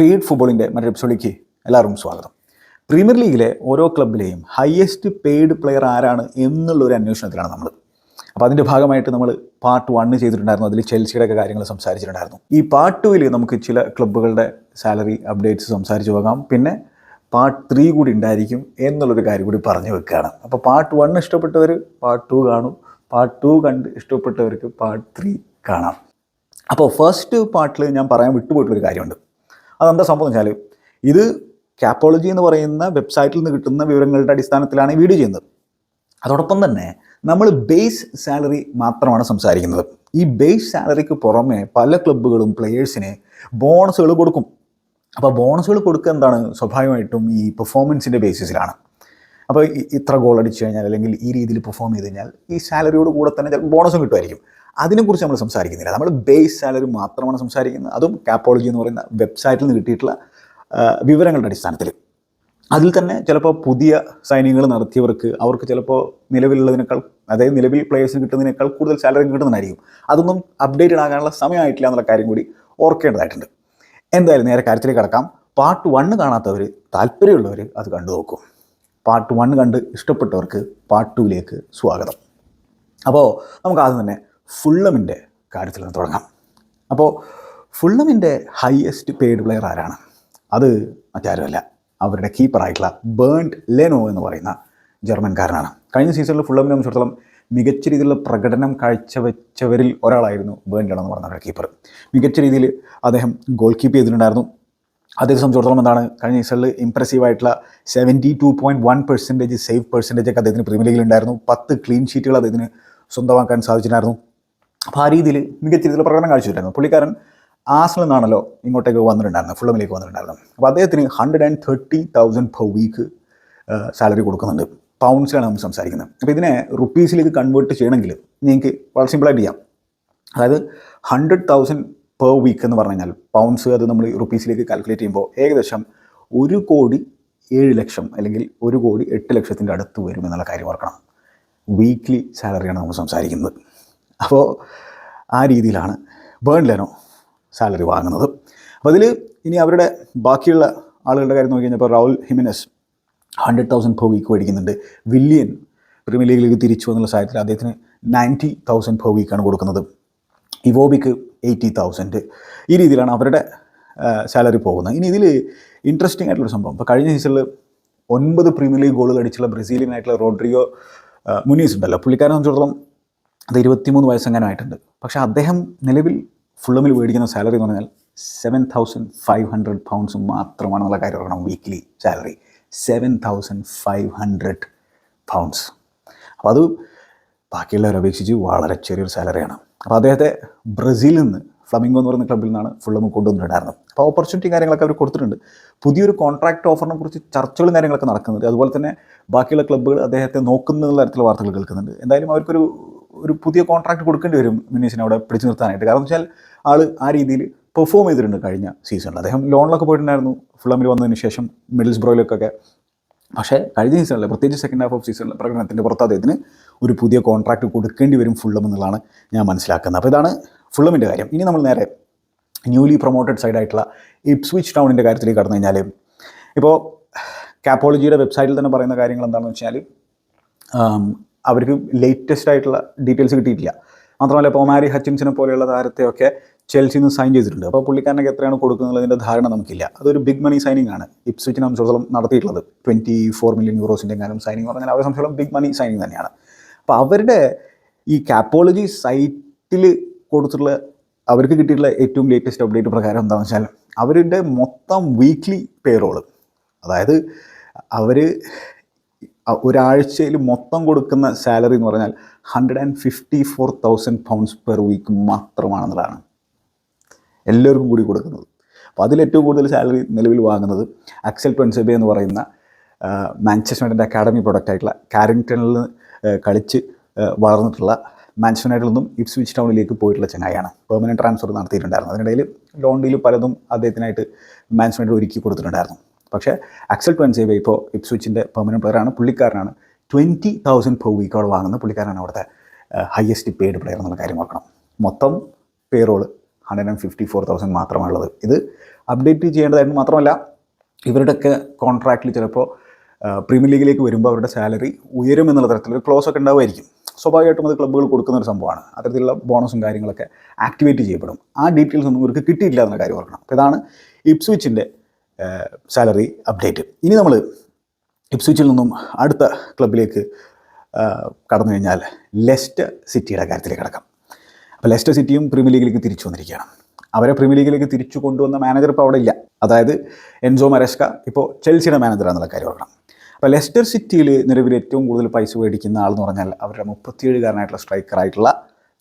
Feed ഫുട്ബോളിന്റെ മറ്റൊരു എപ്പിസോഡിലേക്ക് എല്ലാവർക്കും സ്വാഗതം. പ്രീമിയർ ലീഗിലെ ഓരോ ക്ലബിലെയും ഹയസ്റ്റ് പെയ്ഡ് പ്ലെയർ ആരാണ് എന്നുള്ള ഒരു അന്വേഷണത്തിലാണ് നമ്മൾ. അപ്പോൾ അതിന്റെ ഭാഗമായിട്ട് നമ്മൾ പാർട്ട് വണ്ണ് ചെയ്തിട്ടുണ്ടായിരുന്നു. അതിൽ ചെൽസിയുടെ ഒക്കെ കാര്യങ്ങൾ സംസാരിച്ചിട്ടുണ്ടായിരുന്നു. ഈ പാർട്ട് ടുവിൽ നമുക്ക് ചില ക്ലബ്ബുകളുടെ സാലറി അപ്ഡേറ്റ്സ് സംസാരിച്ച് പോകാം. പിന്നെ പാർട്ട് ത്രീ കൂടി ഉണ്ടായിരിക്കും എന്നുള്ളൊരു കാര്യം കൂടി പറഞ്ഞു വെക്കുകയാണ്. അപ്പോൾ പാർട്ട് വൺ ഇഷ്ടപ്പെട്ടവർ പാർട്ട് ടു കാണും. പാർട്ട് ടു കണ്ട് ഇഷ്ടപ്പെട്ടവർക്ക് പാർട്ട് ത്രീ കാണാം. അപ്പോൾ ഫസ്റ്റ് പാർട്ടിൽ ഞാൻ പറയാൻ വിട്ടുപോയിട്ടൊരു കാര്യമുണ്ട്. അതെന്താ സംഭവം വെച്ചാൽ ഇത് ക്യാപ്പോളജി എന്ന് പറയുന്ന വെബ്സൈറ്റിൽ നിന്ന് കിട്ടുന്ന വിവരങ്ങളുടെ അടിസ്ഥാനത്തിലാണ് ഈ വീഡിയോ ചെയ്യുന്നത്. അതോടൊപ്പം തന്നെ നമ്മൾ ബേസ് സാലറി മാത്രമാണ് സംസാരിക്കുന്നത്. ഈ ബേസ് സാലറിക്ക് പുറമെ പല ക്ലബ്ബുകളും പ്ലെയേഴ്സിന് ബോണസുകൾ കൊടുക്കും. അപ്പോൾ ബോണസുകൾ കൊടുക്കുക എന്താണ്? സ്വാഭാവികമായിട്ടും ഈ പെർഫോമൻസിന്റെ ബേസിസിലാണ് അപ്പോൾ ഇത്ര ഗോൾ അടിച്ചു കഴിഞ്ഞാൽ അല്ലെങ്കിൽ ഈ രീതിയിൽ പെർഫോം ചെയ്ത് കഴിഞ്ഞാൽ ഈ സാലറിയോട് കൂടെ തന്നെ ബോണസും കിട്ടുമായിരിക്കും. അതിനെക്കുറിച്ച് നമ്മൾ സംസാരിക്കുന്നില്ല. നമ്മൾ ബേസ് സാലറി മാത്രമാണ് സംസാരിക്കുന്നത്. അതും കാപ്പോളജി എന്ന് പറയുന്ന വെബ്സൈറ്റിൽ നിന്ന് കിട്ടിയിട്ടുള്ള വിവരങ്ങളുടെ അടിസ്ഥാനത്തിൽ. അതിൽ തന്നെ ചിലപ്പോൾ പുതിയ സൈനികങ്ങൾ നടത്തിയവർക്ക് അവർക്ക് ചിലപ്പോൾ നിലവിലുള്ളതിനേക്കാൾ അതായത് നിലവിൽ പ്ലേയേഴ്സിന് കിട്ടുന്നതിനേക്കാൾ കൂടുതൽ സാലറി കിട്ടുന്നതായിരിക്കും. അതൊന്നും അപ്ഡേറ്റഡ് ആകാനുള്ള സമയമായിട്ടില്ല എന്നുള്ള കാര്യം കൂടി ഓർക്കേണ്ടതായിട്ടുണ്ട്. എന്തായാലും നേരെ കാര്യത്തിലേക്ക് കടക്കാം. പാർട്ട് വണ്ണ് കാണാത്തവർ താല്പര്യമുള്ളവർ അത് കണ്ടു നോക്കും. പാർട്ട് വൺ കണ്ട് ഇഷ്ടപ്പെട്ടവർക്ക് പാർട്ട് ടുവിലേക്ക് സ്വാഗതം. അപ്പോൾ നമുക്ക് ആദ്യം തന്നെ ഫുള്ളമിന്റെ കാര്യത്തിൽ നിന്ന് തുടങ്ങാം. അപ്പോൾ ഫുള്ളമിന്റെ ഹയസ്റ്റ് പെയ്ഡ് പ്ലെയർ ആരാണ്? അത് മറ്റാരുമല്ല. അവരുടെ കീപ്പറായിട്ടുള്ള ബേൺഡ് ലെനോ എന്ന് പറയുന്ന ജർമ്മൻകാരനാണ്. കഴിഞ്ഞ സീസണിൽ ഫുള്ളമിനെ സംബന്ധിച്ചിടത്തോളം മികച്ച രീതിയിലുള്ള പ്രകടനം കാഴ്ചവെച്ചവരിൽ ഒരാളായിരുന്നു ബേൺ ലെനോ എന്ന് അവരുടെ കീപ്പർ മികച്ച രീതിയിൽ അദ്ദേഹം ഗോൾ കീപ്പ് ചെയ്തിട്ടുണ്ടായിരുന്നു. അദ്ദേഹത്തെ സംബന്ധിച്ചിടത്തോളം എന്താണ്? കഴിഞ്ഞ സീസണിൽ ഇംപ്രസീവ് ആയിട്ടുള്ള seventy two point one percentage save percentage ഒക്കെ അദ്ദേഹത്തിന് പ്രീമിയർ ലീഗിൽ ഉണ്ടായിരുന്നു. പത്ത് ക്ലീൻ ഷീറ്റുകൾ അദ്ദേഹത്തിന് സ്വന്തമാക്കാൻ സാധിച്ചിട്ടുണ്ടായിരുന്നു. അപ്പോൾ ആ രീതിയിൽ മികച്ച രീതിയിൽ പ്രകടനം കാഴ്ചവെച്ചിരുന്നു പുള്ളിക്കാരൻ ആസിൽ നിന്നാണല്ലോ ഇങ്ങോട്ടേക്ക് വന്നിട്ടുണ്ടായിരുന്നത് ഫുള്ളമിലേക്ക് വന്നിട്ടുണ്ടായിരുന്നു അപ്പോൾ അദ്ദേഹത്തിന് hundred and thirty thousand per week salary കൊടുക്കുന്നുണ്ട്. പൗണ്ട്സിലാണ് നമ്മൾ സംസാരിക്കുന്നത്. അപ്പോൾ ഇതിനെ റുപ്പീസിലേക്ക് കൺവേർട്ട് ചെയ്യണമെങ്കിൽ നിങ്ങൾക്ക് വളരെ സിമ്പിളായിട്ട് ചെയ്യാം. അതായത് ഹൺഡ്രഡ് തൗസൻഡ് പെർ വീക്ക് എന്ന് പറഞ്ഞു കഴിഞ്ഞാൽ പൗണ്ട്സ് അത് നമ്മൾ റുപ്പീസിലേക്ക് കാൽക്കുലേറ്റ് ചെയ്യുമ്പോൾ ഏകദേശം ഒരു കോടി ഏഴ് ലക്ഷം അല്ലെങ്കിൽ ഒരു കോടി എട്ട് ലക്ഷത്തിന്റെ അടുത്ത് വരും എന്നുള്ള കാര്യം ഓർക്കണം. വീക്ക്ലി സാലറിയാണ് നമ്മൾ സംസാരിക്കുന്നത്. അപ്പോൾ ആ രീതിയിലാണ് ബേൺ ലെനോ സാലറി വാങ്ങുന്നത്. അപ്പോൾ അതിൽ ഇനി അവരുടെ ബാക്കിയുള്ള ആളുകളുടെ കാര്യം നോക്കി കഴിഞ്ഞപ്പോൾ Raul Jimenez hundred thousand per week മേടിക്കുന്നുണ്ട്. Willian premier ലീഗിലേക്ക് തിരിച്ചു എന്നുള്ള സാഹചര്യത്തിൽ അദ്ദേഹത്തിന് നയന്റി തൗസൻഡ് പെർ വീക്കാണ് കൊടുക്കുന്നത്. ഇവോബിക്ക് എയ്റ്റി തൗസൻഡ് ഈ രീതിയിലാണ് അവരുടെ സാലറി പോകുന്നത്. ഇനി ഇതിൽ ഇൻട്രസ്റ്റിംഗ് ആയിട്ടുള്ള സംഭവം. ഇപ്പോൾ കഴിഞ്ഞ സീസണിൽ ഒൻപത് പ്രീമിയർ ലീഗ് ഗോളുകൾ അടിച്ചുള്ള ബ്രസീലിയൻ ആയിട്ടുള്ള റോഡ്രിയോ ആ, മുനീസ് ഉണ്ടല്ലോ. പുള്ളിക്കാരനെ സംബന്ധിച്ചിടത്തോളം അത് ഇരുപത്തിമൂന്ന് വയസ്സെങ്ങാനായിട്ടുണ്ട് പക്ഷേ അദ്ദേഹം നിലവിൽ ഫുള്ളമിൽ മേടിക്കുന്ന സാലറി എന്ന് പറഞ്ഞാൽ seven thousand five hundred pounds മാത്രമാണെന്നുള്ള കാര്യം ഓർക്കണം weekly salary seven thousand five hundred pounds അപ്പോൾ അത് ബാക്കിയുള്ളവരെ അപേക്ഷിച്ച് വളരെ ചെറിയൊരു സാലറിയാണ്. അപ്പോൾ അദ്ദേഹത്തെ ബ്രസീലിൽ നിന്ന് ഫ്ലമിംഗോ എന്ന് പറയുന്ന ക്ലബിൽ നിന്നാണ് ഫുള്ളും കൊണ്ടുവന്നിട്ടുണ്ടായിരുന്നത്. അപ്പോൾ ഓപ്പർച്യൂണിറ്റി കാര്യങ്ങളൊക്കെ അവർ കൊടുത്തിട്ടുണ്ട്. പുതിയൊരു കോൺട്രാക്ട് ഓഫറിനെ കുറിച്ച് ചർച്ചകളും കാര്യങ്ങളൊക്കെ നടക്കുന്നുണ്ട്. അതുപോലെ തന്നെ ബാക്കിയുള്ള ക്ലബ്ബുകൾ അദ്ദേഹത്തെ നോക്കുന്ന തരത്തിലുള്ള വാർത്തകൾ കേൾക്കുന്നുണ്ട്. എന്തായാലും അവർക്കൊരു ഒരു പുതിയ കോൺട്രാക്ട് കൊടുക്കേണ്ടി വരും മിനീസിനെ അവിടെ പിടിച്ചു നിർത്താനായിട്ട്. കാരണം വെച്ചാൽ ആൾ ആ രീതിയിൽ പെർഫോം ചെയ്തിട്ടുണ്ട് കഴിഞ്ഞ സീസണിൽ അദ്ദേഹം ലോണിലൊക്കെ പോയിട്ടുണ്ടായിരുന്നു. ഫുള്ളമിൽ വന്നതിന് ശേഷം മിഡിൽസ് ബ്രോയിലൊക്കെ പക്ഷേ കഴിഞ്ഞ സീസണിൽ പ്രത്യേകിച്ച് സെക്കൻഡ് ഹാഫ് ഓഫ് സീസണിൽ പ്രകടനത്തിന്റെ പുറത്ത് അദ്ദേഹത്തിന് ഒരു പുതിയ കോൺട്രാക്ട് കൊടുക്കേണ്ടി വരും ഫുള്ളം എന്നുള്ളതാണ് ഞാൻ മനസ്സിലാക്കുന്നത്. അപ്പോൾ ഇതാണ് ഫുള്ളമിന്റെ കാര്യം. ഇനി നമ്മൾ നേരെ ന്യൂലി പ്രൊമോട്ടഡ് സൈഡായിട്ടുള്ള ഇപ്സ്വിച്ച് ടൗണിന്റെ കാര്യത്തിലേക്ക് കടന്നു കഴിഞ്ഞാൽ ഇപ്പോൾ കാപ്പോളജിയുടെ വെബ്സൈറ്റിൽ തന്നെ പറയുന്ന കാര്യങ്ങൾ എന്താണെന്ന് വെച്ചാൽ അവർക്ക് ലേറ്റസ്റ്റ് ആയിട്ടുള്ള ഡീറ്റെയിൽസ് കിട്ടിയിട്ടില്ല. മാത്രമല്ല ഇപ്പോൾ മാരി ഹച്ചിൻസിനെ പോലെയുള്ള താരത്തെയൊക്കെ നിന്ന് സൈൻ ചെയ്തിട്ടുണ്ട്. അപ്പോൾ പുള്ളിക്കാരനൊക്കെ എത്രയാണ് കൊടുക്കുന്നതിന്റെ ധാരണ നമുക്കില്ല. അതൊരു ബിഗ് മണി സൈനിങ് ആണ്. ഇപ്സ്വിച്ചിനെ സംബന്ധിച്ചിടത്തോളം നടത്തിയിട്ടുള്ളത്. ട്വന്റി ഫോർ മില്യൺ യൂറോസിന്റെ എങ്ങാനും സൈനിങ് പറഞ്ഞാൽ അവരെ സംശയം ബിഗ് മണി സൈനിങ് തന്നെയാണ്. അപ്പോൾ അവരുടെ ഈ കാപ്പോളജി സൈറ്റിൽ കൊടുത്തിട്ടുള്ള അവർക്ക് കിട്ടിയിട്ടുള്ള ഏറ്റവും ലേറ്റസ്റ്റ് അപ്ഡേറ്റ് പ്രകാരം എന്താണെന്ന് വെച്ചാൽ അവരുടെ മൊത്തം വീക്ക്ലി പേറോൾ അതായത് അവർ ഒരാഴ്ചയിൽ മൊത്തം കൊടുക്കുന്ന സാലറി എന്ന് പറഞ്ഞാൽ hundred and fifty four thousand pounds per week മാത്രമാണെന്നുള്ളതാണ് എല്ലാവർക്കും കൂടി കൊടുക്കുന്നത്. അപ്പോൾ അതിൽ ഏറ്റവും കൂടുതൽ സാലറി നിലവിൽ വാങ്ങുന്നത് അക്സൽ ട്വൻസെബെ എന്ന് പറയുന്ന മാഞ്ചസ്റ്റർ അക്കാഡമി പ്രൊഡക്റ്റ് ആയിട്ടുള്ള കാരിങ്ടണിൽ കളിച്ച് വളർന്നിട്ടുള്ള മാഞ്ചസ്റ്റർ യുണൈറ്റഡിൽ നിന്നും ഇപ്സ്വിച്ച് ടൗണിലേക്ക് പോയിട്ടുള്ള ചങ്ങായാണ് പെർമനന്റ് ട്രാൻസ്ഫർ നടത്തിയിട്ടുണ്ടായിരുന്നു. അതിനിടയിൽ ലോൺ ഡീൽ പലതും അദ്ദേഹത്തിനായിട്ട് മാഞ്ചസ്റ്റർ ഒരുക്കി കൊടുത്തിട്ടുണ്ടായിരുന്നു. പക്ഷേ അക്സൽ ട്വൻസേബെ ഇപ്പോൾ ഇപ്സ്വിച്ചിന്റെ പെർമനന്റ് പ്ലെയറാണ് പുള്ളിക്കാരനാണ്. ട്വന്റി തൗസൻഡ് പെർ വീക്കോട് വാങ്ങുന്ന പുള്ളിക്കാരനാണ് അവിടുത്തെ ഹയസ്റ്റ് പെയ്ഡ് പ്ലെയർ എന്നുള്ള കാര്യം ഓർക്കണം. മൊത്തം payroll hundred and fifty four thousand മാത്രമാണുള്ളത്. ഇത് അപ്ഡേറ്റ് ചെയ്യേണ്ടതായിട്ട് മാത്രമല്ല ഇവരുടെയൊക്കെ കോൺട്രാക്റ്റിൽ ചിലപ്പോൾ പ്രീമിയർ ലീഗിലേക്ക് വരുമ്പോൾ അവരുടെ സാലറി ഉയരും എന്നുള്ള തരത്തിൽ ഒരു ക്ലോസ് ഒക്കെ ഉണ്ടാവുമായിരിക്കും. സ്വാഭാവികമായിട്ടും അത് ക്ലബ്ബുകൾ കൊടുക്കുന്ന ഒരു സംഭവമാണ്. അത്തരത്തിലുള്ള ബോണസും കാര്യങ്ങളൊക്കെ ആക്ടിവേറ്റ് ചെയ്യപ്പെടും. ആ ഡീറ്റെയിൽസ് ഒന്നും ഇവർക്ക് കിട്ടിയിട്ടില്ല എന്ന കാര്യം ഓർക്കണം. അപ്പോൾ ഇതാണ് ഇപ്സ്വിച്ചിന്റെ സാലറി അപ്ഡേറ്റ് ഇനി നമ്മൾ ഇപ്സ്വിച്ചിൽ നിന്നും അടുത്ത ക്ലബിലേക്ക് കടന്നു കഴിഞ്ഞാൽ ലെസ്റ്റ് സിറ്റിയുടെ കാര്യത്തിലേക്ക് കടക്കാം. അപ്പോൾ ലെസ്റ്റർ സിറ്റിയും പ്രീമിയർ ലീഗിലേക്ക് തിരിച്ചു വന്നിരിക്കുകയാണ്. അവരെ പ്രീമിയർ ലീഗിലേക്ക് തിരിച്ചു കൊണ്ടുവന്ന മാനേജർ ഇപ്പോൾ അവിടെ ഇല്ല. അതായത് എൻസോ മരസ്ക ഇപ്പോൾ ചെൽസിയുടെ മാനേജർ എന്നുള്ള കാര്യം ഓർക്കണം. അപ്പോൾ ലെസ്റ്റർ സിറ്റിയിൽ നിലവിൽ ഏറ്റവും കൂടുതൽ പൈസ മേടിക്കുന്ന ആളെന്ന് പറഞ്ഞാൽ അവരുടെ മുപ്പത്തിയേഴുകാരനായിട്ടുള്ള സ്ട്രൈക്കറായിട്ടുള്ള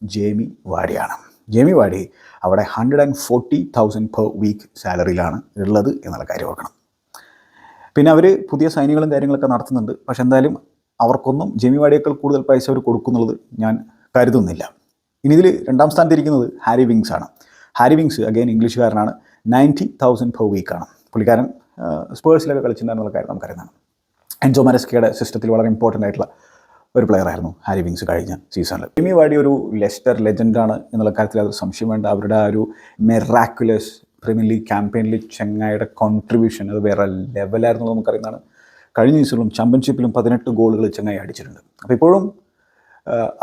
ജേമി വാഡിയാണ് ജേമി വാഡി അവിടെ hundred and forty thousand per week സാലറിയിലാണ് ഉള്ളത് എന്നുള്ള കാര്യം ഓർക്കണം. പിന്നെ അവർ പുതിയ സൈനികളും കാര്യങ്ങളൊക്കെ നടത്തുന്നുണ്ട്. പക്ഷെ എന്തായാലും അവർക്കൊന്നും ജെമി വാഡിയേക്കാൾ കൂടുതൽ പൈസ അവർ കൊടുക്കുന്നുള്ളത് ഞാൻ കരുതുന്നില്ല. ഇനി ഇതിൽ രണ്ടാം സ്ഥാനത്തിരിക്കുന്നത് ഹാരി വിങ്സ് ആണ്. ഹാരി വിങ്സ് അഗൈൻ ഇംഗ്ലീഷുകാരനാണ്. നയന്റി തൗസൻഡ് പെർ വീക്കാണ് പുള്ളിക്കാരൻ സ്പേഴ്സിലൊക്കെ കളിച്ചിട്ടുണ്ടെന്നുള്ള കാര്യം നമുക്കറിയുന്നതാണ് എൻജോ മരസ്കയുടെ സിസ്റ്റത്തിൽ വളരെ ഇമ്പോർട്ടന്റ് ആയിട്ടുള്ള ഒരു പ്ലെയർ ആയിരുന്നു ഹാരി വിങ്സ് കഴിഞ്ഞ സീസണിൽ ജെമി വാടി ഒരു ലെസ്റ്റർ ലെജൻഡാണ് എന്നുള്ള കാര്യത്തിൽ അത് സംശയം വേണ്ട. അവരുടെ ആ ഒരു മെറാക്കുലസ് പ്രീമിയർ ലീഗ് ക്യാമ്പയിനിൽ ചെങ്ങായുടെ കോൺട്രിബ്യൂഷൻ അത് വേറെ ലെവലായിരുന്നു നമുക്കറിയുന്നതാണ്. കഴിഞ്ഞ സീസണിലും ചാമ്പ്യൻഷിപ്പിലും പതിനെട്ട് ഗോളുകൾ ചെങ്ങായി അടിച്ചിട്ടുണ്ട്. അപ്പോൾ ഇപ്പോഴും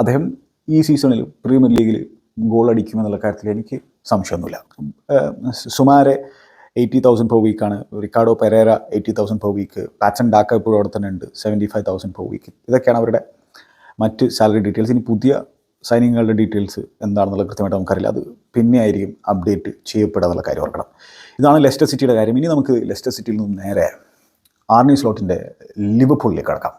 അദ്ദേഹം ഈ സീസണിൽ പ്രീമിയർ ലീഗിൽ ഗോൾ അടിക്കുമെന്നുള്ള കാര്യത്തിൽ എനിക്ക് സംശയമൊന്നുമില്ല. സുമാരെ eighty thousand per വീക്കാണ് Ricardo Pereira eighty thousand per week Patson Daka ഇപ്പോഴും അവിടെ തന്നെ ഉണ്ട്. Seventy five thousand per week ഇതൊക്കെയാണ് അവരുടെ മറ്റ് സാലറി ഡീറ്റെയിൽസ് ഇനി പുതിയ സൈനിങ്ങുകളുടെ ഡീറ്റെയിൽസ് എന്താണെന്നുള്ള കൃത്യമായിട്ട് നമുക്കറിയില്ല. അത് പിന്നെ ആയിരിക്കും അപ്ഡേറ്റ് ചെയ്യപ്പെടുക എന്നുള്ള കാര്യം ഓർക്കണം. ഇതാണ് ലെസ്റ്റർ സിറ്റിയുടെ കാര്യം. ഇനി നമുക്ക് ലെസ്റ്റർ സിറ്റിയിൽ നിന്നും നേരെ ആർണി സ്ലോട്ടിന്റെ ലിവർപൂളിലേക്ക് കടക്കാം.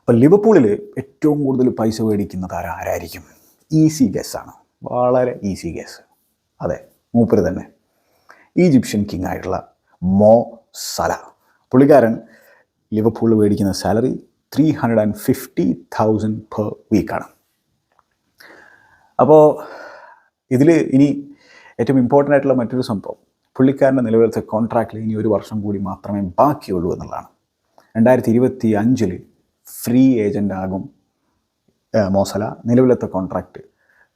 അപ്പോൾ ലിവർപൂളിൽ ഏറ്റവും കൂടുതൽ പൈസ മേടിക്കുന്നത് ആരാ ആരായിരിക്കും? ഈസി ആണ്. വളരെ ഈസി ഗസ് അതെ മൂപ്പര് തന്നെ. ഈജിപ്ഷ്യൻ കിങ് ആയിട്ടുള്ള മോ സല. പുള്ളിക്കാരൻ ലിവർപൂളിൽ മേടിക്കുന്ന salary three hundred and fifty thousand per വീക്കാണ് അപ്പോൾ ഇതിൽ ഇനി ഏറ്റവും ഇമ്പോർട്ടന്റ് ആയിട്ടുള്ള മറ്റൊരു സംഭവം. പുള്ളിക്കാരന്റെ നിലവിലത്തെ കോൺട്രാക്റ്റിൽ ഇനി ഒരു വർഷം കൂടി മാത്രമേ ബാക്കിയുള്ളൂ എന്നുള്ളതാണ്. രണ്ടായിരത്തി ഇരുപത്തി അഞ്ചിൽ ഫ്രീ ഏജന്റ് ആകും മോസല നിലവിലത്തെ കോൺട്രാക്റ്റ്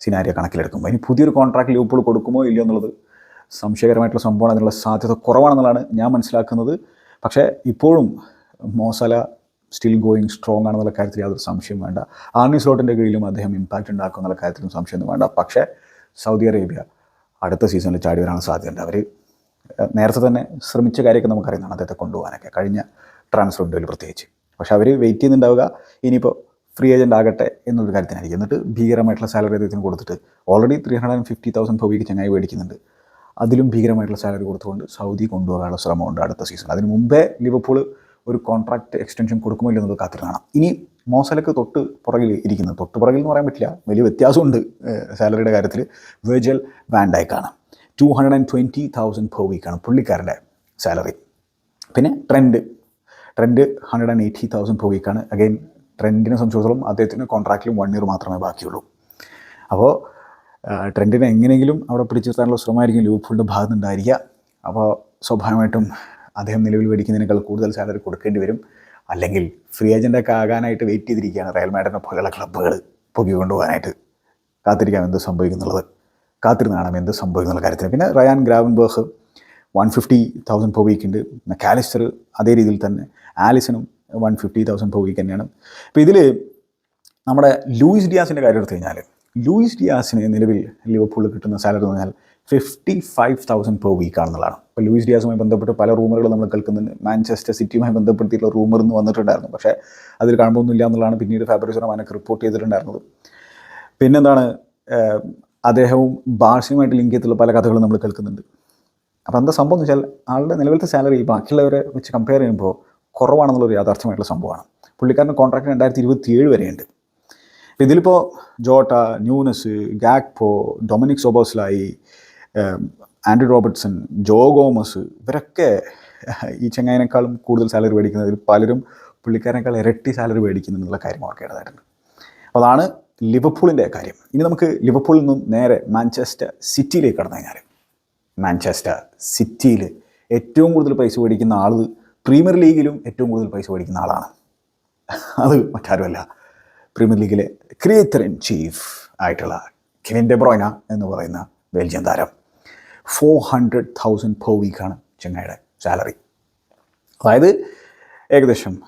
സിനാരിയ കണക്കിലെടുക്കുമ്പോൾ ഇനി പുതിയൊരു കോൺട്രാക്റ്റ് ലിവർപൂൾ കൊടുക്കുമോ ഇല്ലയോ എന്നുള്ളത് സംശയകരമായിട്ടുള്ള സംഭവമാണ്. അതിനുള്ള സാധ്യത കുറവാണെന്നുള്ളതാണ് ഞാൻ മനസ്സിലാക്കുന്നത്. പക്ഷേ ഇപ്പോഴും മോസല സ്റ്റിൽ ഗോയിങ് സ്ട്രോങ് ആണെന്നുള്ള കാര്യത്തിൽ യാതൊരു സംശയം വേണ്ട. ആർണി സ്ലോട്ടിന്റെ കീഴിലും അദ്ദേഹം ഇമ്പാക്റ്റ് ഉണ്ടാക്കും എന്നുള്ള കാര്യത്തിലും സംശയമൊന്നും വേണ്ട. പക്ഷേ സൗദി അറേബ്യ അടുത്ത സീസണിൽ ചാടി വരാനുള്ള സാധ്യതയുണ്ട്. അവർ നേരത്തെ തന്നെ ശ്രമിച്ച കാര്യമൊക്കെ നമുക്കറിയുന്നതാണ് അദ്ദേഹത്തെ കൊണ്ടുപോകാനൊക്കെ. കഴിഞ്ഞ ട്രാൻസ്ഫർ വിൻഡോയിൽ പ്രത്യേകിച്ച്. പക്ഷേ അവർ വെയിറ്റ് ചെയ്യുന്നുണ്ടാവുക. ഇനിയിപ്പോൾ ഫ്രീ ഏജന്റ് ആകട്ടെ എന്നൊരു കാര്യത്തിനായിരിക്കും. എന്നിട്ട് ഭീകരമായിട്ടുള്ള സാലറി അദ്ദേഹത്തിന് കൊടുത്തിട്ട് already three hundred and fifty thousand per ചങ്ങായി മേടിക്കുന്നുണ്ട്. അതിലും ഭീകരമായിട്ടുള്ള സാലറി കൊടുത്തുകൊണ്ട് സൗദി കൊണ്ടുപോകാനുള്ള ശ്രമമുണ്ട് അടുത്ത സീസൺ അതിന് മുമ്പേ ലിവർപൂൾ ഒരു കോൺട്രാക്ട് എക്സ്റ്റൻഷൻ കൊടുക്കുമോ ഇല്ലെന്ന് എന്നുള്ളത് കാത്തിരുന്നാണ് ഇനി മോസലക്ക് തൊട്ട് പുറകിൽ ഇരിക്കുന്നത് തൊട്ട് പുറകിൽ എന്ന് പറയാൻ പറ്റില്ല വലിയ വ്യത്യാസമുണ്ട് സാലറിയുടെ കാര്യത്തിൽ Virgil വാൻഡായിക്കാണ് two hundred and twenty thousand per വീക്കാണ് പുള്ളിക്കാരുടെ സാലറി പിന്നെ Trent Trent hundred and eighty thousand per വീക്കാണ് again ട്രെൻഡിനെ സംബന്ധിച്ചിടത്തോളം അദ്ദേഹത്തിന് കോൺട്രാക്റ്റിലും വൺ ഇയർ മാത്രമേ ബാക്കിയുള്ളൂ. അപ്പോൾ ട്രെൻഡിനെ എങ്ങനെയെങ്കിലും അവിടെ പിടിച്ചു നിർത്താനുള്ള ശ്രമമായിരിക്കും ലിവർപൂളിന്റെ ഭാഗത്ത് നിന്നുണ്ടായിരിക്കുക അപ്പോൾ സ്വാഭാവികമായിട്ടും അദ്ദേഹം നിലവിൽ മേടിക്കുന്നതിനേക്കാൾ കൂടുതൽ സാലറി കൊടുക്കേണ്ടി വരും. അല്ലെങ്കിൽ ഫ്രീ ഏജന്റൊക്കെ ആകാനായിട്ട് വെയിറ്റ് ചെയ്തിരിക്കുകയാണ് റയൽ മാഡറിനെ പോലെയുള്ള ക്ലബ്ബുകൾ പൊക്കി കൊണ്ടുപോകാനായിട്ട്. കാത്തിരിക്കാം എന്ത് സംഭവിക്കുന്നുള്ളത്. കാത്തിരുന്ന് കാണാം എന്ത് സംഭവിക്കുന്നുള്ള കാര്യത്തിന്. പിന്നെ Ryan Gravenberch one fifty thousand per week ഉണ്ട്. കാലിസ്റ്റർ അതേ രീതിയിൽ തന്നെ. ആലിസനും one fifty thousand per week തന്നെയാണ്. അപ്പോൾ ഇതിൽ നമ്മുടെ ലൂയിസ് ഡിയാസിന്റെ കാര്യം എടുത്തു കഴിഞ്ഞാൽ ലൂയിസ് ഡിയാസിന് നിലവിൽ ലിവർപൂളിൽ കിട്ടുന്ന സാലറി എന്ന് പറഞ്ഞാൽ fifty five thousand per week ആണെന്നുള്ളതാണ്. അപ്പോൾ ലൂയിസ് ഡിയാസുമായി ബന്ധപ്പെട്ട് പല റൂമറുകളും നമ്മൾ കേൾക്കുന്നുണ്ട്. മാഞ്ചസ്റ്റർ സിറ്റിയുമായി ബന്ധപ്പെടുത്തിയിട്ടുള്ള റൂമർ എന്ന് വന്നിട്ടുണ്ടായിരുന്നു. പക്ഷേ അതിൽ കാണുമ്പോഴൊന്നുമില്ല എന്നുള്ളതാണ് പിന്നീട് ഫാബ്രിസ് റഹ്മാനൊക്കെ റിപ്പോർട്ട് ചെയ്തിട്ടുണ്ടായിരുന്നത്. പിന്നെന്താണ് അദ്ദേഹവും ബാഴ്സയുമായിട്ട് ലിങ്ക് ചെയ്തിട്ടുള്ള പല കഥകളും നമ്മൾ കേൾക്കുന്നുണ്ട്. അപ്പോൾ എന്താ സംഭവം എന്ന് വെച്ചാൽ ആളുടെ നിലവിലത്തെ സാലറി ബാക്കിയുള്ളവരെ വെച്ച് കമ്പയർ ചെയ്യുമ്പോൾ കുറവാണെന്നുള്ളൊരു യാഥാർത്ഥ്യമായിട്ടുള്ള സംഭവമാണ്. പുള്ളിക്കാരന്റെ കോൺട്രാക്ട് രണ്ടായിരത്തി ഇരുപത്തി ഏഴ് വരെയുണ്ട്. അപ്പോൾ ഇതിലിപ്പോൾ Jota Nunez Gakpo Dominik Szoboszlai Andy Robertson Joe Gomez ഇവരൊക്കെ ഈ ചെങ്ങായിനേക്കാളും കൂടുതൽ സാലറി മേടിക്കുന്നതിൽ പലരും പുള്ളിക്കാരനേക്കാൾ ഇരട്ടി സാലറി മേടിക്കുന്നുള്ള കാര്യം ഓർക്കേണ്ടതായിട്ടുണ്ട്. അതാണ് ലിവർപൂളിന്റെ കാര്യം. ഇനി നമുക്ക് ലിവർപൂളിൽ നിന്നും നേരെ മാഞ്ചസ്റ്റർ സിറ്റിയിലേക്ക് കടന്നു കഴിഞ്ഞാൽ മാഞ്ചസ്റ്റർ സിറ്റിയിൽ ഏറ്റവും കൂടുതൽ പൈസ മേടിക്കുന്ന ആൾ പ്രീമിയർ ലീഗിലും ഏറ്റവും കൂടുതൽ പൈസ മേടിക്കുന്ന ആളാണ്. അത് മറ്റാരുമല്ല. പ്രീമിയർ ലീഗിലെ ക്രിയേറ്റർ ഇൻ ചീഫ് ആയിട്ടുള്ള കെവിൻ ഡെബ്രോയ്ന എന്ന് പറയുന്ന ബെൽജിയം താരം. ഫോർ ഹൺഡ്രഡ് തൗസൻഡ് പെർ വീക്കാണ് ചെങ്ങായുടെ സാലറി. അതായത് ഏകദേശം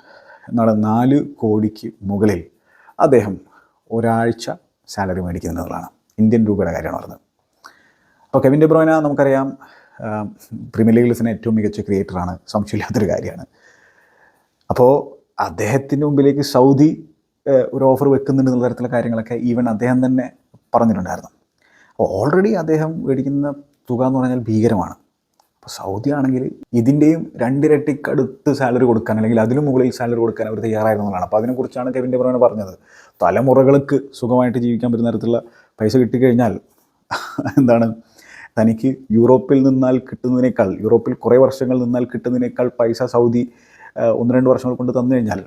എന്താണ് നാല് കോടിക്ക് മുകളിൽ അദ്ദേഹം ഒരാഴ്ച സാലറി മേടിക്കുന്നുള്ളതാണ് ഇന്ത്യൻ രൂപയുടെ കാര്യമാണ് പറഞ്ഞത്. അപ്പോൾ കെവിൻ ഡെബ്രോയിന നമുക്കറിയാം പ്രീമിയർ ലീഗിൽ തന്നെ ഏറ്റവും മികച്ച ക്രിയേറ്ററാണ്. സംശയമില്ലാത്തൊരു കാര്യമാണ്. അപ്പോൾ അദ്ദേഹത്തിന്റെ മുമ്പിലേക്ക് സൗദി ഒരു ഓഫർ വെക്കുന്നുണ്ട് എന്നുള്ള തരത്തിലുള്ള കാര്യങ്ങളൊക്കെ ഈവൻ അദ്ദേഹം തന്നെ പറഞ്ഞിട്ടുണ്ടായിരുന്നു. അപ്പോൾ ഓൾറെഡി അദ്ദേഹം മേടിക്കുന്ന തുക എന്ന് പറഞ്ഞാൽ ഭീകരമാണ്. അപ്പോൾ സൗദി ആണെങ്കിൽ ഇതിന്റെയും രണ്ടിരട്ടിക്കടുത്ത് സാലറി കൊടുക്കാൻ അല്ലെങ്കിൽ അതിലും മുകളിൽ സാലറി കൊടുക്കാൻ അവർ തയ്യാറായിരുന്നതാണ് അപ്പോൾ അതിനെക്കുറിച്ചാണ് കെവിന്റെ ഡെബ്രോയിന പറഞ്ഞത്. തലമുറകൾക്ക് സുഖമായിട്ട് ജീവിക്കാൻ പറ്റുന്ന തരത്തിലുള്ള പൈസ കിട്ടിക്കഴിഞ്ഞാൽ എന്താണ്? തനിക്ക് യൂറോപ്പിൽ നിന്നാൽ കിട്ടുന്നതിനേക്കാൾ യൂറോപ്പിൽ കുറേ വർഷങ്ങൾ നിന്നാൽ കിട്ടുന്നതിനേക്കാൾ പൈസ സൗദി ഒന്ന് രണ്ട് വർഷങ്ങൾ കൊണ്ട് തന്നു കഴിഞ്ഞാൽ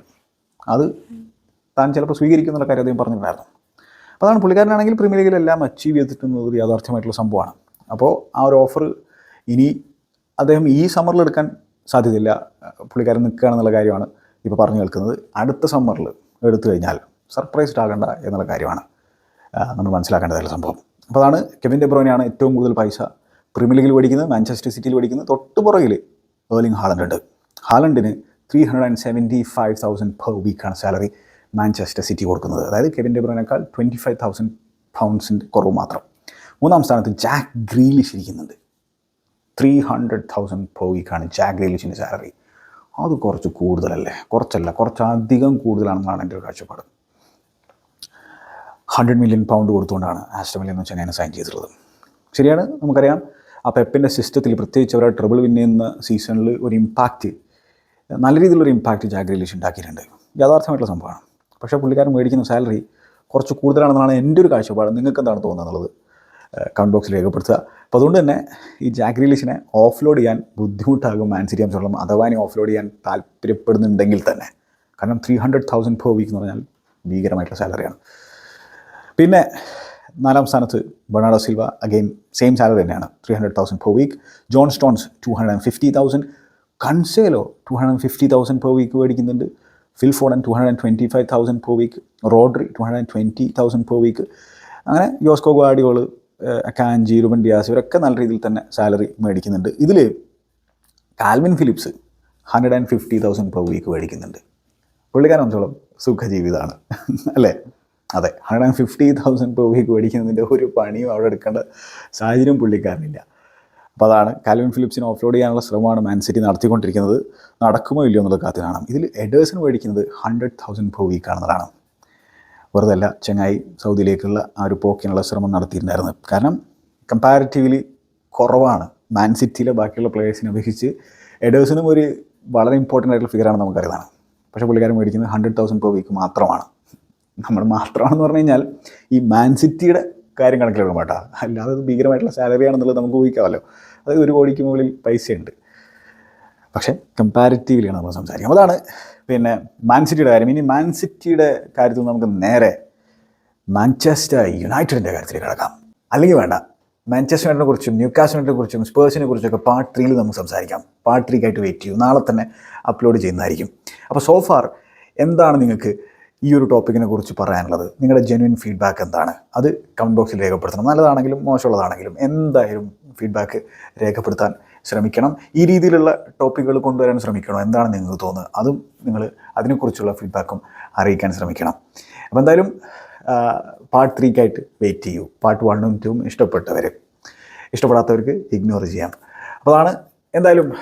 അത് താൻ ചിലപ്പോൾ സ്വീകരിക്കും എന്നുള്ള കാര്യം അദ്ദേഹം പറഞ്ഞിട്ടുണ്ടായിരുന്നു. അപ്പോൾ അതാണ് പുള്ളിക്കാരനാണെങ്കിൽ പ്രീമിയർ ലീഗിൽ എല്ലാം അച്ചീവ് ചെയ്തിട്ടുള്ളത് ഒരു യാഥാർത്ഥ്യമായിട്ടുള്ള സംഭവമാണ്. അപ്പോൾ ആ ഒരു ഓഫർ ഇനി അദ്ദേഹം ഈ സമ്മറിൽ എടുക്കാൻ സാധ്യതയില്ല. പുള്ളിക്കാരൻ നിൽക്കുകയാണെന്നുള്ള കാര്യമാണ് ഇപ്പോൾ പറഞ്ഞു കേൾക്കുന്നത്. അടുത്ത സമ്മറിൽ എടുത്തു കഴിഞ്ഞാൽ സർപ്രൈസ്ഡ് ആകേണ്ട എന്നുള്ള കാര്യമാണ് നമ്മൾ മനസ്സിലാക്കേണ്ടതായുള്ള സംഭവം. അപ്പോൾ അതാണ് കെവിൻ ഡെബ്രോനെയാണ് ഏറ്റവും കൂടുതൽ പൈസ പ്രീമിയർ ലീഗിൽ മേടിക്കുന്നത് മാഞ്ചസ്റ്റർ സിറ്റിയിൽ മേടിക്കുന്നത് തൊട്ട് പുറകിൽ ഏർലിംഗ് ഹാലൻഡ് ഉണ്ട് ഹാലൻഡിന് three hundred and seventy five thousand per വീക്കാണ് salary Manchester City കൊടുക്കുന്നത്. അതായത് കെവിൻ ഡെബ്രോനേക്കാൾ ട്വന്റി ഫൈവ് തൗസൻഡ് പൗണ്ട്സിന്റെ കുറവ് മാത്രം. മൂന്നാം സ്ഥാനത്ത് ജാക്ക് ഗ്രീലിഷ് ഇരിക്കുന്നുണ്ട്. Three hundred thousand per Jack ഗ്രീലിഷിന്റെ salary അത് കുറച്ച് കൂടുതലല്ലേ? കുറച്ചല്ല കുറച്ചധികം കൂടുതലാണെന്നാണ് എന്റെ ഒരു കാഴ്ചപ്പാട്. ഹൺഡ്രഡ് മില്യൺ പൗണ്ട് കൊടുത്തുകൊണ്ടാണ് ആസ്റ്റമിൽ എന്ന് ഞാൻ സൈൻ ചെയ്തിട്ടുള്ളത്. ശരിയാണ്? നമുക്കറിയാം. ആ പെപ്പിന്റെ സിസ്റ്റത്തിൽ പ്രത്യേകിച്ച് അവരുടെ ട്രിബിൾ വിൻ ചെയ്യുന്ന സീസണിൽ ഒരു ഇമ്പാക്റ്റ് നല്ല രീതിയിലൊരു ഇമ്പാക്റ്റ് ജാഗ്രീലിഷ് ഉണ്ടാക്കിയിട്ടുണ്ട്. യാഥാർത്ഥ്യമായിട്ടുള്ള സംഭവമാണ്. പക്ഷേ പുള്ളിക്കാരൻ മേടിക്കുന്ന സാലറി കുറച്ച് കൂടുതലാണെന്നാണ് എന്റെ ഒരു കാഴ്ചപ്പാട്. നിങ്ങൾക്ക് എന്താണ് തോന്നുന്നത് കമന്റ് ബോക്സിൽ രേഖപ്പെടുത്തുക. അപ്പോൾ അതുകൊണ്ട് തന്നെ ഈ ജാക്ക് റിലീഷിനെ ഓഫ്ലോഡ് ചെയ്യാൻ ബുദ്ധിമുട്ടാകും മാൻ സിറ്റി സംബന്ധിച്ചോളം അഥവാ ഇനി ഓഫ്ലോഡ് ചെയ്യാൻ താല്പര്യപ്പെടുന്നുണ്ടെങ്കിൽ തന്നെ. കാരണം three hundred thousand per week എന്ന് പറഞ്ഞാൽ ഭീകരമായിട്ടുള്ള സാലറിയാണ്. പിന്നെ നാലാം സ്ഥാനത്ത് Bernardo Silva. Again same salary തന്നെയാണ്. Three hundred thousand per week John Stones two hundred and fifty thousand Cancelo two hundred fifty thousand per week മേടിക്കുന്നുണ്ട്. Phil Foden two hundred and twenty five thousand per week Rodri two hundred and twenty thousand per week അങ്ങനെ Josko ഗാഡിയോൾ കാഞ്ചി റുബൻ Diaz ഇവരൊക്കെ നല്ല രീതിയിൽ തന്നെ salary മേടിക്കുന്നുണ്ട്. ഇതിൽ Calvin Phillips hundred and fifty thousand per week മേടിക്കുന്നുണ്ട്. പുള്ളിക്കാരൻ സംബന്ധിച്ചോളം സുഖജീവിതമാണ്. അല്ലേ? അതെ hundred and fifty thousand per week മേടിക്കുന്നതിന്റെ ഒരു പണിയും അവിടെ എടുക്കേണ്ട സാഹചര്യം പുള്ളിക്കാരനില്ല. അപ്പോൾ അതാണ് കാൽവിൻ ഫിലിപ്സിനെ ഓഫ്ലോഡ് ചെയ്യാനുള്ള ശ്രമമാണ് മാൻ സിറ്റി നടത്തിക്കൊണ്ടിരിക്കുന്നത്. നടക്കുമോ ഇല്ലയോ എന്നുള്ള കാത്തു കാണാം ഇതിൽ എഡേഴ്സിന് മേടിക്കുന്നത് ഹൺഡ്രഡ് തൗസൻഡ് പെർ വീക്ക് ആണെന്നതാണ്. വെറുതെ അല്ല ചെങ്ങായി സൗദിയിലേക്കുള്ള ആ ഒരു പോക്കിനുള്ള ശ്രമം നടത്തിയിട്ടുണ്ടായിരുന്നു. കാരണം കമ്പാരിറ്റീവ്ലി കുറവാണ് മാൻ സിറ്റിയിലെ ബാക്കിയുള്ള പ്ലേയേഴ്സിനെ അപേക്ഷിച്ച് എഡേഴ്സിനും ഒരു വളരെ ഇമ്പോർട്ടന്റ് ആയിട്ടുള്ള ഫിഗറാണ് നമുക്കറിയാം പക്ഷേ പുള്ളിക്കാരൻ മേടിക്കുന്നത് ഹൺഡ്രഡ് തൗസൻഡ് പെർ വീക്ക് മാത്രമാണ്. നമ്മൾ മാത്രമാണെന്ന് പറഞ്ഞു കഴിഞ്ഞാൽ ഈ മാൻ സിറ്റിയുടെ കാര്യം കണക്കിലെടുക്കും കേട്ടോ. അല്ലാതെ അത് ഭീകരമായിട്ടുള്ള സാലറി ആണെന്നുള്ളത് നമുക്ക് ഊഹിക്കാമല്ലോ. അതായത് ഒരു കോടിക്ക് മുകളിൽ പൈസയുണ്ട്. പക്ഷേ കമ്പാരിറ്റീവ്ലിയാണ് നമ്മൾ സംസാരിക്കുക അതാണ് പിന്നെ മാൻസിറ്റിയുടെ കാര്യം. ഇനി മാൻസിറ്റിയുടെ കാര്യത്തിൽ നമുക്ക് നേരെ മാഞ്ചസ്റ്റർ യുണൈറ്റഡിന്റെ കാര്യത്തിൽ കിടക്കാം. അല്ലെങ്കിൽ വേണ്ട. മാഞ്ചസ്റ്റർ യുണൈറ്റിനെ കുറിച്ചും ന്യൂ കാസ്റ്റിനെ കുറിച്ചും സ്പേഴ്സിനെ കുറിച്ചൊക്കെ പാർട്ട് ത്രീയിൽ നമുക്ക് സംസാരിക്കാം. പാർട്ട് ത്രീക്കായിട്ട് വെയിറ്റ് ചെയ്യും. നാളെ തന്നെ അപ്ലോഡ് ചെയ്യുന്നതായിരിക്കും. അപ്പോൾ സോഫാർ എന്താണ് നിങ്ങൾക്ക് ഈ ഒരു ടോപ്പിക്കിനെ കുറിച്ച് പറയാനുള്ളത് നിങ്ങളുടെ ജെന്വിൻ ഫീഡ്ബാക്ക് എന്താണ്? അത് കമന്റ് ബോക്സിൽ രേഖപ്പെടുത്തണം. നല്ലതാണെങ്കിലും മോശമുള്ളതാണെങ്കിലും എന്തായാലും ഫീഡ്ബാക്ക് രേഖപ്പെടുത്താൻ ശ്രമിക്കണം. ഈ രീതിയിലുള്ള ടോപ്പിക്കുകൾ കൊണ്ടുവരാൻ ശ്രമിക്കണം? എന്താണ് നിങ്ങൾക്ക് തോന്നുന്നത്? അതും നിങ്ങൾ അതിനെക്കുറിച്ചുള്ള ഫീഡ്ബാക്കും അറിയിക്കാൻ ശ്രമിക്കണം. അപ്പോൾ എന്തായാലും പാർട്ട് ത്രീക്കായിട്ട് വെയിറ്റ് ചെയ്യൂ. പാർട്ട് വണ്ണും ടൂവും ഇഷ്ടപ്പെട്ടവർ ഇഷ്ടപ്പെടാത്തവർക്ക് ഇഗ്നോർ ചെയ്യാം. അപ്പോൾ അതാണ്. എന്തായാലും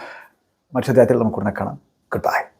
മറ്റൊരു നമുക്ക് ഉടനെ കാണാം. Good bye